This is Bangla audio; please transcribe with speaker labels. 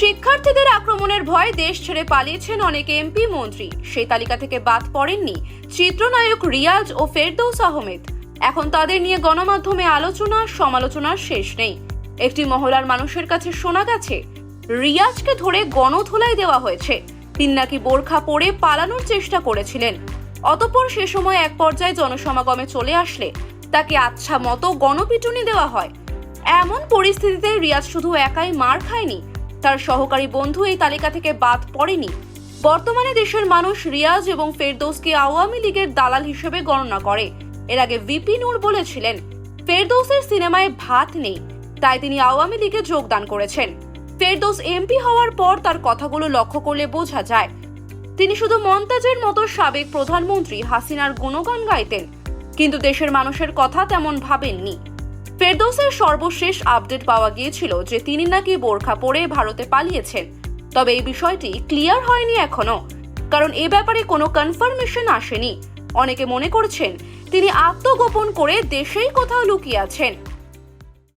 Speaker 1: শিক্ষার্থীদের আক্রমণের ভয়ে দেশ ছেড়ে পালিয়েছেন অনেক এমপি মন্ত্রী। সেই তালিকা থেকে বাদ পড়েননি চিত্রনায়ক রিয়াজ ও ফেরদৌস আহমেদ। এখন তাদের নিয়ে গণমাধ্যমে আলোচনা, সমালোচনার শেষ নেই। একটি মহলার মানুষের কাছে শোনা গেছে, রিয়াজকে ধরে গণধোলাই দেওয়া হয়েছে। তিনি নাকি বোরখা পরে পালানোর চেষ্টা করেছিলেন। অতঃপর সে সময় এক পর্যায়ে জনসমাগমে চলে আসলে তাকে আচ্ছা মতো গণপিটুনি দেওয়া হয়। এমন পরিস্থিতিতে রিয়াজ শুধু একাই মার খায়নি তার সহকারী বন্ধু এই তালিকা থেকে বাদ পড়েনি। বর্তমানে দেশের মানুষ রিয়াজ এবং ফেরদৌসকে আওয়ামী লীগের দালাল হিসেবে গণনা করে। এর আগে ভিপি নূর বলেছিলেন, ফেরদৌসের সিনেমায় ভাত নেই, তাই তিনি আওয়ামী লীগে যোগদান করেছেন। ফেরদৌস এমপি হওয়ার পর তার কথাগুলো লক্ষ্য করলে বোঝা যায়, তিনি শুধু মন্তাজের মতো সাবেক প্রধানমন্ত্রী হাসিনার গুণগান গাইতেন, কিন্তু দেশের মানুষের কথা তেমন ভাবেননি। ফেরদৌসের সর্বশেষ আপডেট পাওয়া গিয়েছিল যে তিনি নাকি বোরখা পরে ভারতে পালিয়েছেন। তবে এই বিষয়টি ক্লিয়ার হয়নি এখনও, কারণ এ ব্যাপারে কোনো কনফার্মেশন আসেনি। অনেকে মনে করছেন, তিনি আত্মগোপন করে দেশেই কোথাও লুকিয়ে আছেন।